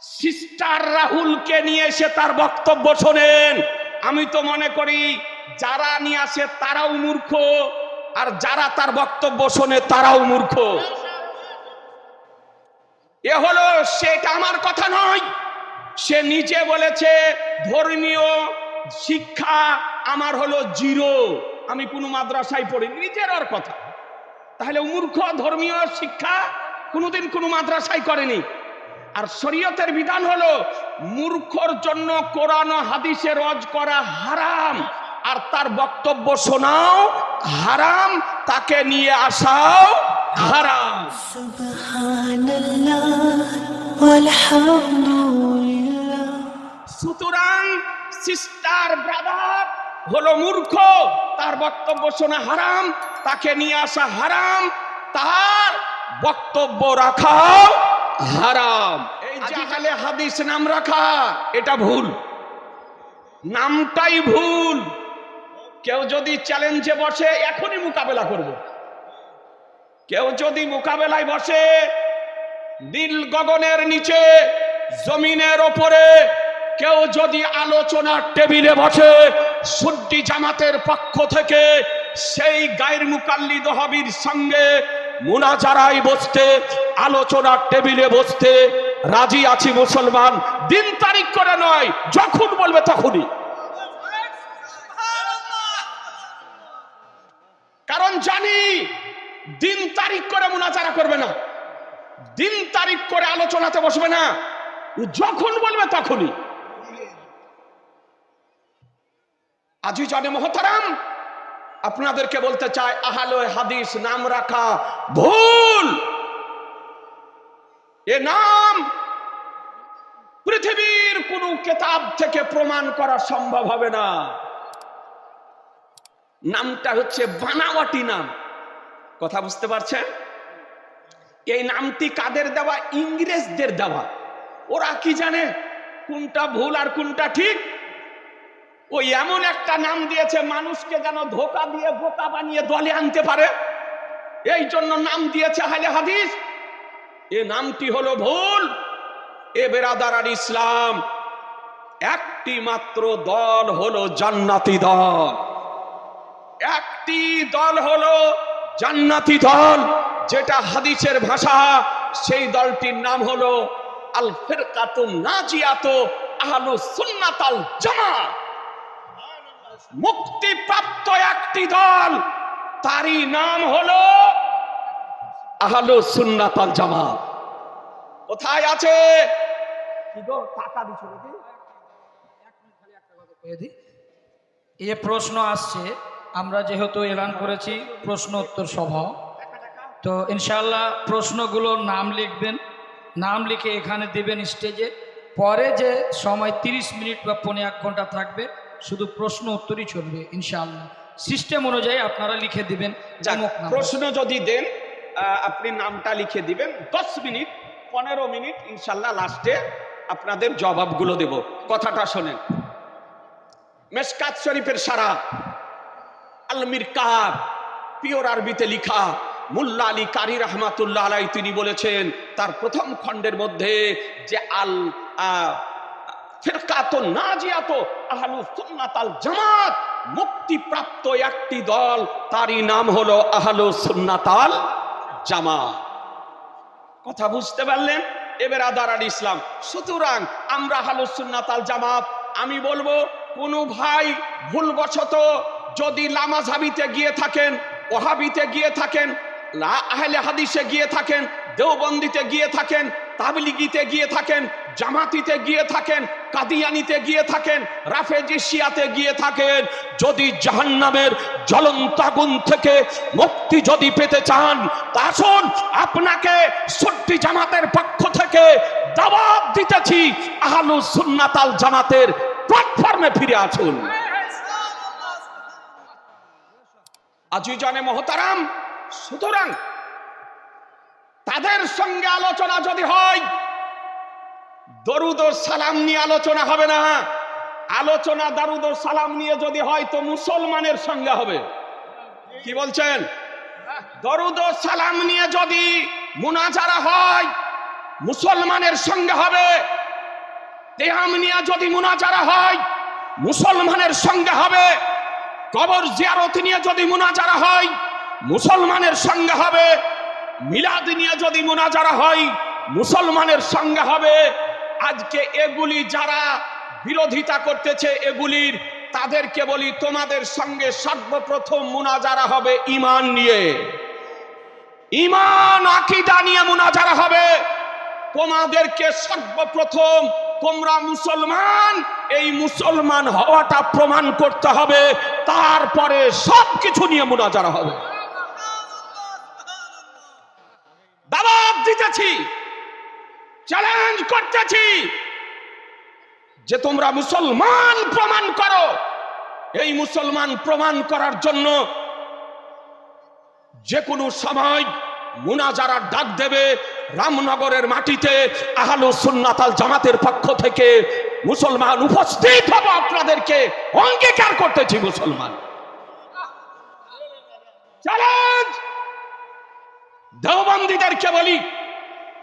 Sister রাহুলকে নিয়ে এসে তার বক্তব্য শোনেন। আমি তো মনে করি, যারা নিয়ে আসে তারাও মূর্খ, আর যারা তার বক্তব্য শোনে তারাও মূর্খ। এ হলো সেটা আমার কথা নয়। সে নিচে বলেছে, ধর্মীয় শিক্ষা আমার হলো জিরো। আমি কোনো মাদ্রাসায় পড়ি নিজের ওর কথা। তাহলে মূর্খ ধর্মীয় শিক্ষা কোনোদিন কোনো মাদ্রাসায় করেনি। আর শরীয়তের বিধান হলো মূর্খর জন্য কোরআন হাদিসে রজ করা হারাম। আর তার বক্তব্য শোনাও হারাম তাকে নিয়ে আসাও হারাম। সুতরাং সিস্টার ব্রাদার হলো মূর্খ তার বক্তব্য শোনা হারাম তাকে নিয়ে আসা হারাম তার বক্তব্য রাখাও হারাম। এই জাহালে হাদিস নাম রাখা, এটা ভুল। নামটাই ভুল। কেউ যদি চ্যালেঞ্জে বসে, এখনই মোকাবেলা করব। কেউ যদি মোকাবেলায় বসে নীল গগনের নিচে, জমিনের ওপরে, কেউ যদি আলোচনার টেবিলে বসে সুদ্দি জামাতের পক্ষ থেকে সেই গায়ের মুকাল্লি দহাবির সঙ্গে মুনাজারাই বসতে, আলোচনার টেবিলে বসতে, রাজি আছি মুসলমান, দিন তারিখ করে নয়, যখন বলবে তখনই। কারণ জানি, দিন তারিখ করে মুনাজারা করবে না। দিন তারিখ করে আলোচনাতে বসবে না। যখন বলবে তখনই। আজই জানে মহতারাম আপনাদেরকে বলতে চাই, আহালো হাদিস নাম রাখা ভুল। এ নাম পৃথিবীর কোন কেতাব থেকে প্রমাণ করা সম্ভব হবে না। নামটা হচ্ছে বানাওয়াটি নাম। কথা বুঝতে পারছেন? এই নামটি কাদের দেওয়া? ইংরেজদের দেওয়া। ওরা কি জানে কোনটা ভুল আর কোনটা ঠিক? ও এমন একটা নাম দিয়েছে, মানুষকে যেন ধোকা দিয়ে বোকা বানিয়ে দলে আনতে পারে। এই জন্য নাম দিয়েছে হালে হাদিস। এ নামটি হলো ভুল। এ বেরাদার আর ইসলাম, একটি মাত্র দল হলো জান্নাতি দল। একটি দল হলো জান্নাতি দল, যেটা হাদিসের ভাষা। সেই দলটির নাম হলো আল ফিরকাতুন নাজিয়াত আহলু সুন্নাতাল জামাত। মুক্তিপ্রাপ্ত একটি দল তারই নাম হলো আহলু সুন্নাতাল জামাত। কোথায় আছে? টাকা নাকি? যে প্রশ্ন আসছে আমরা যেহেতু এলান করেছি প্রশ্ন উত্তর সভা তো ইনশাল্লাহ প্রশ্নগুলোর নাম লিখবেন নাম লিখে এখানে দেবেন স্টেজে পরে যে সময় 30 মিনিট বা পনেরো এক ঘণ্টা থাকবে শুধু প্রশ্ন উত্তরই চলবে ইনশাআল্লাহ। সিস্টেম অনুযায়ী আপনারা লিখে দিবেন প্রশ্ন যদি দেন আপনি নামটা লিখে দিবেন। দশ মিনিট পনেরো মিনিট ইনশাল্লাহ লাস্টে আপনাদের জবাবগুলো দেব। কথাটা শোনেন। মেসকাত শরীফের সারা আলমির কার পিওর আরবিতে লিখা মুল্লা আলী কারি রহমাতুল্লাহ আলাই তিনি বলেছেন তার প্রথম খণ্ডের মধ্যে যে আল আহ, সুন্নাতাল মুক্তিপ্রাপ্ত একটি দল, তারই নাম সুন্নাতাল কথা বুঝতে পারলেন? এবার আদার ইসলাম। সুতরাং আমরা আহলু সুন্নাতাল জামাত, আমি বলব, কোনো ভাই ভুলবশত যদি লামাঝাবিতে গিয়ে থাকেন ওহাবিতে গিয়ে থাকেন আহলে হাদিসে গিয়ে থাকেন, দেওবন্দিতে গিয়ে থাকেন, তাবলিগিতে গিয়ে থাকেন জামাতিতে গিয়ে থাকেন, কাদিয়ানিতে গিয়ে থাকেন, রাফেজি শিয়াতে গিয়ে থাকেন। যদি জাহান্নামের জ্বলন্ত আগুন থেকে মুক্তি যদি পেতে চান আসুন, আপনাকে সত্যি জামাতের পক্ষ থেকে দাবাব দিতেছি, আহালু সুন্নাতাল জামাতের প্ল্যাটফর্মে ফিরে আসুন। আজই জানে মহতারাম, সুতরাং তাদের সঙ্গে আলোচনা যদি হয় দরুদ সালাম নিয়ে আলোচনা হবে না। আলোচনা দারুদ সালাম নিয়ে যদি হয় তো মুসলমানের সঙ্গে হবে। কি বলছেন? দরুদ সালাম নিয়ে যদি মুনাজারা হয়, মুসলমানের সঙ্গে হবে। তেহাম নিয়ে যদি মুনাজারা হয়, মুসলমানের সঙ্গে হবে। কবর জিয়ারত নিয়ে যদি মুনাজারা হয়, মুসলমানের সঙ্গে হবে। মিলাদ নিয়ে যদি মুনাজারা হয়, মুসলমানের সঙ্গে হবে। আজকে এগুলি যারা বিরোধিতা করতেছে এগুলির, তাদেরকে বলি তোমাদের সঙ্গে সর্বপ্রথম মুনাজারা হবে ইমান নিয়ে। ইমান আকিদা নিয়ে মুনাজারা হবে। তোমাদেরকে সর্বপ্রথম তোমরা মুসলমান, এই মুসলমান হওয়াটা প্রমাণ করতে হবে। তারপরে সব কিছু নিয়ে মুনাজারা হবে। দাবাত দিতেছি। চ্যালেঞ্জ করতেছি। যে তোমরা মুসলমান প্রমাণ করো। এই মুসলমান প্রমাণ করার জন্য যে কোনো সময় মুনাজারার ডাক দেবে রামনগরের মাটিতে আহলু সুন্নাতাল জামাতের পক্ষ থেকে মুসলমান উপস্থিত হব আপনাদেরকে অঙ্গীকার করতেছি মুসলমান। চ্যালেঞ্জ দেওবন্দীদেরকে বলি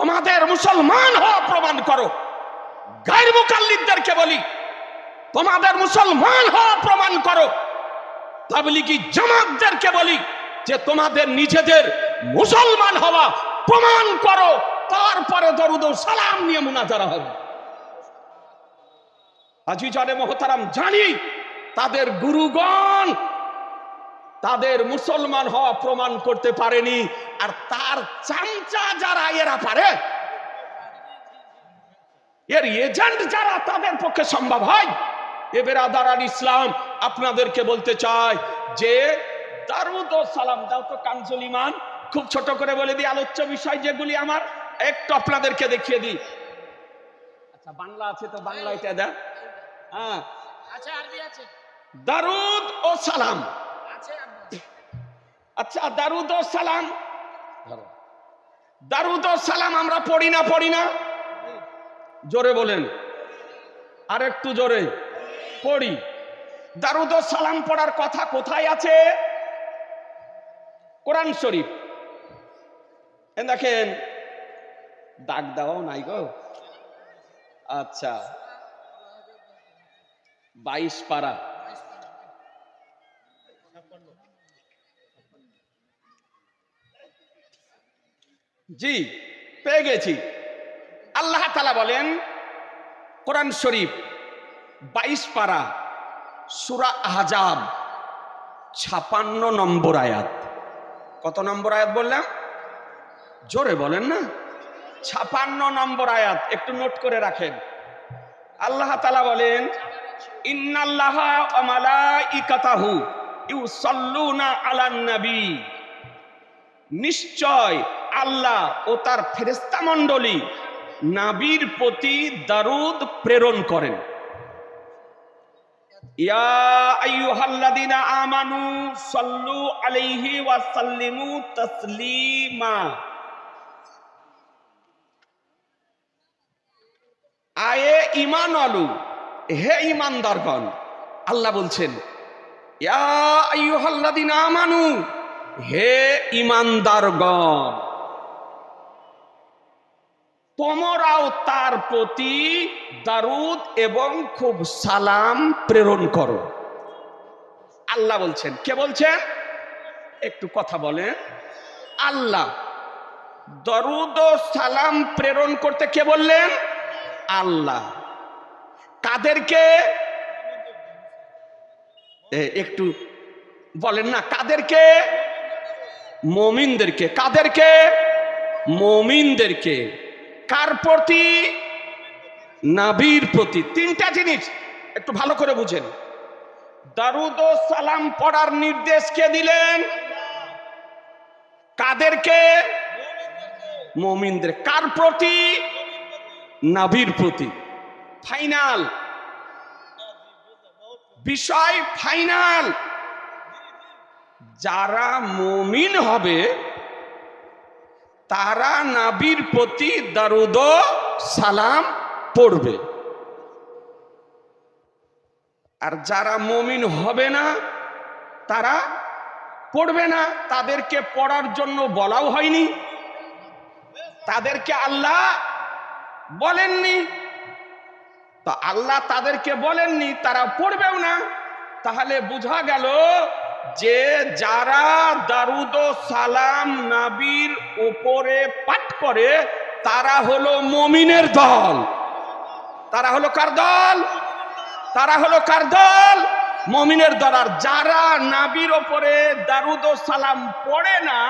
তোমাদের মুসলমান হওয়া প্রমাণ করো। গায়ের মুকাল্লিদদেরকে বলি, তোমাদের মুসলমান হওয়া প্রমাণ করো। তাবলিগি জামাতদেরকে বলি যে, তোমাদের নিজেদের মুসলমান হওয়া প্রমাণ করো, তারপরে দরুদ সালাম নিয়ে মুনাজারা হবে। আজি জানে মহতারাম জানি, তাদের গুরুগণ তাদের মুসলমান হওয়া প্রমাণ করতে পারেনি আর তার চামচা যারা এরা পারে এর এজেন্ট যারা তাদের পক্ষে সম্ভব হয়। এ বেরাদার ইসলাম আপনাদেরকে বলতে চাই যে দারুদ সালাম দাও তো কাঞ্জল ইমান খুব ছোট করে বলে দিই আলোচ্য বিষয় যেগুলি আমার একটু আপনাদেরকে দেখিয়ে দিই। আচ্ছা বাংলা আছে তো বাংলা এটা দেন। হ্যাঁ। আচ্ছা আরবি আছে। দারুদ ও সালাম। আচ্ছা দারুদ সালাম। দারুদ সালাম আমরা পড়ি না পড়ি না? জোরে বলেন। আর একটু জোরে। পড়ি। দারুদ সালাম পড়ার কথা কোথায় আছে? কোরআন শরীফ। দেখেন ডাক দেওয়াও নাই গো। আচ্ছা বাইশ পারা। জি, পেয়ে গেছি। আল্লাহ তালা বলেন, কোরআন শরীফ বাইশ পারা, সুরা আহজাব, ছাপান্ন নম্বর আয়াত। কত নম্বর আয়াত বললাম? জোরে বলেন না। ছাপান্ন নম্বর আয়াত, একটু নোট করে রাখেন। আল্লাহ তালা বলেন, ইন্নাল্লাহ ইকাতাহু ইউসাল্লুনা আলান নবী নিশ্চয় আল্লাহ ও তার ফেরেস্তা মণ্ডলী নাবির প্রতি দারুদ প্রেরণ করেন। আমানু আলাইহি ওয়া তাসলিমা। আয়ে ঈমান আলু, হে ঈমানদারগণ, আল্লাহ বলছেন, ইয়া আইয়ুহাল্লাযীনা আমানু, হে ইমানদারগণ তোমরাও তার প্রতি দারুদ এবং খুব সালাম প্রেরণ করো। আল্লাহ বলছেন, কে বলছেন? একটু কথা বলেন। আল্লাহ দরুদ ও সালাম প্রেরণ করতে কে বললেন? আল্লাহ। কাদেরকে? একটু বলেন না, কাদেরকে? মমিনদেরকে। কাদেরকে? মমিনদেরকে। কার প্রতি? নাবির প্রতি। তিনটা জিনিস একটু ভালো করে বুঝেন। দারুদ ও সালাম পড়ার নির্দেশ কে দিলেন? কাদেরকে? মমিনদের। কার প্রতি? নাবির প্রতি। ফাইনাল। বিষয় ফাইনাল। যারা মমিন হবে তারা নাবির প্রতি দারুদ সালাম পড়বে। আর যারা মমিন হবে না, তারা পড়বে না। তাদেরকে পড়ার জন্য বলাও হয়নি। তাদেরকে আল্লাহ বলেননি। তা আল্লাহ তাদেরকে বলেননি, তারা পড়বেও না। তাহলে বোঝা গেল যে যারা দারুদ সালাম নাবির উপরে পাঠ করে, তারা হলো মমিনের দল। তারা হলো কার দল? তারা হলো কার দল? মমিনের দল। আর যারা নাবির ওপরে দারুদ সালাম পড়ে না,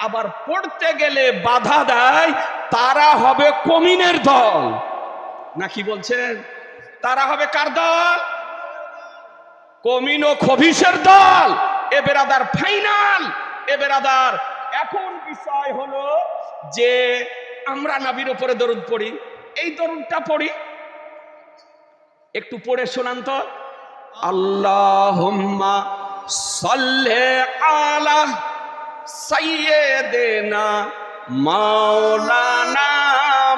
আবার পড়তে গেলে বাধা দেয়, তারা হবে কমিনের দল। নাকি বলছেন? তারা হবে কার দল? কমিন ও খবিসের দল। এ বেরাদার ফাইনাল, এ বেরাদার। এখন বিষয় হলো যে আমরা নাবির ওপরে দরুদ পড়ি। এই দরুদটা পড়ি। একটু পড়ে শোনান তো। আল্লাহুম্মা সাল্লি আলা সাইয়্যিদিনা মাওলানা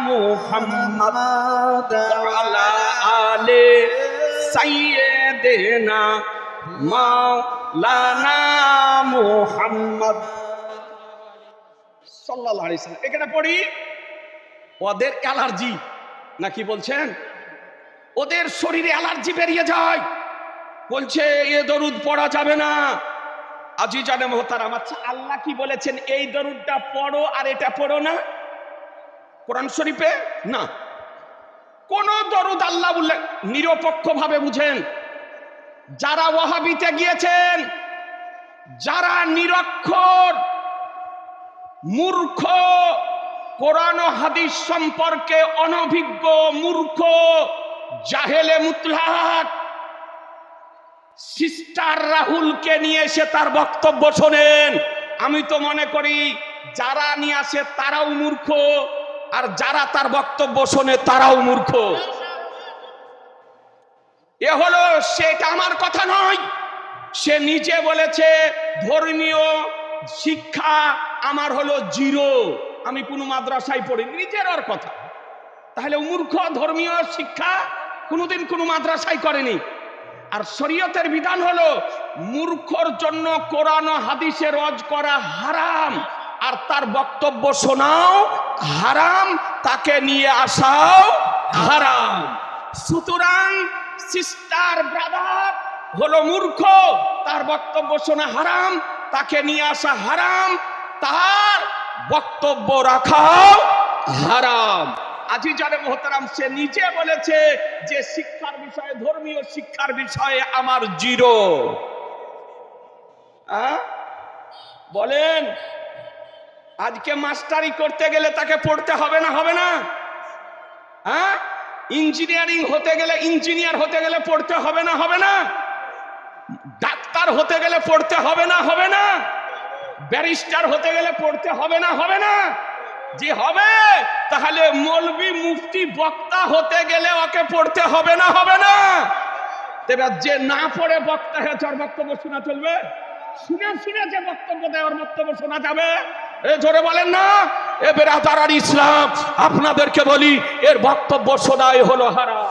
মুহাম্মদ আলা আলে সাইয়্যিদিনা মাওলানা মুহাম্মদ। সাল্লাল্লাহু আলাইহি সাল্লাম। এখানে পড়ি, ওদের অ্যালার্জি নাকি বলছেন? ওদের শরীরে অ্যালার্জি বেরিয়ে যায়। বলছে, এ দরুদ পড়া যাবে না। আজি জানে মোহতারাম আচ্ছা আল্লাহ কি বলেছেন, এই দরুদটা পড়ো আর এটা পড়ো না? কোরআন শরীফে? না। কোন দরুদ আল্লাহ বললেন নিরপেক্ষ ভাবে বুঝেন। যারা ওয়াহাবিতে গিয়েছেন, যারা নিরক্ষর, মূর্খ, কোরআন হাদিস সম্পর্কে অনভিজ্ঞ, মূর্খ, জাহেলে মুতলাক, সিস্টার রাহুলকে নিয়ে এসে তার বক্তব্য শোনেন। আমি তো মনে করি, যারা নিয়ে আসে তারাও মূর্খ, আর যারা তার বক্তব্য শোনে তারাও মূর্খ। এ হলো সেটা আমার কথা নয়। সে নিজে বলেছে, ধর্মীয় শিক্ষা আমার হলো জিরো। আমি কোনো মাদ্রাসায় পড়ি নিজের ওর কথা। তাহলে মূর্খ ধর্মীয় শিক্ষা কোনোদিন কোনো মাদ্রাসায় করেনি। আর শরীয়তের বিধান হলো, মূর্খর জন্য কোরআন হাদিসে রজ করা হারাম। আর তার বক্তব্য শোনাও হারাম, তাকে নিয়ে আসাও হারাম। সুতরাং সিস্টার ব্রাদার হলো মূর্খ, তার বক্তব্য শোনা হারাম, তাকে নিয়ে আসা হারাম, তার বক্তব্য রাখাও হারাম। আজি জানে মোহতারাম, সে নিজে বলেছে যে শিক্ষার বিষয়ে, ধর্মীয় শিক্ষার বিষয়ে আমার জিরো? বলেন, আজকে মাস্টারি করতে গেলে তাকে পড়তে হবে না হবে না? হ্যাঁ ইঞ্জিনিয়ারিং হতে গেলে ইঞ্জিনিয়ার হতে গেলে পড়তে হবে না হবে না? ডাক্তার হতে গেলে পড়তে হবে না হবে না? ব্যারিস্টার হতে গেলে পড়তে হবে না হবে না? যে হবে, তাহলে মৌলবি মুফতি বক্তা হতে গেলে ওকে পড়তে হবে না হবে না? এবার যে না পড়ে বক্তা হয়ে তার বক্তব্য শোনা চলবে? শুনে শুনে যে বক্তব্য দেয়, ওর বক্তব্য শোনা যাবে। এ, জোরে বলেন না। এ বেরাদার ইসলাম আপনাদেরকে বলি এর বক্তব্য সদায় হলো হারা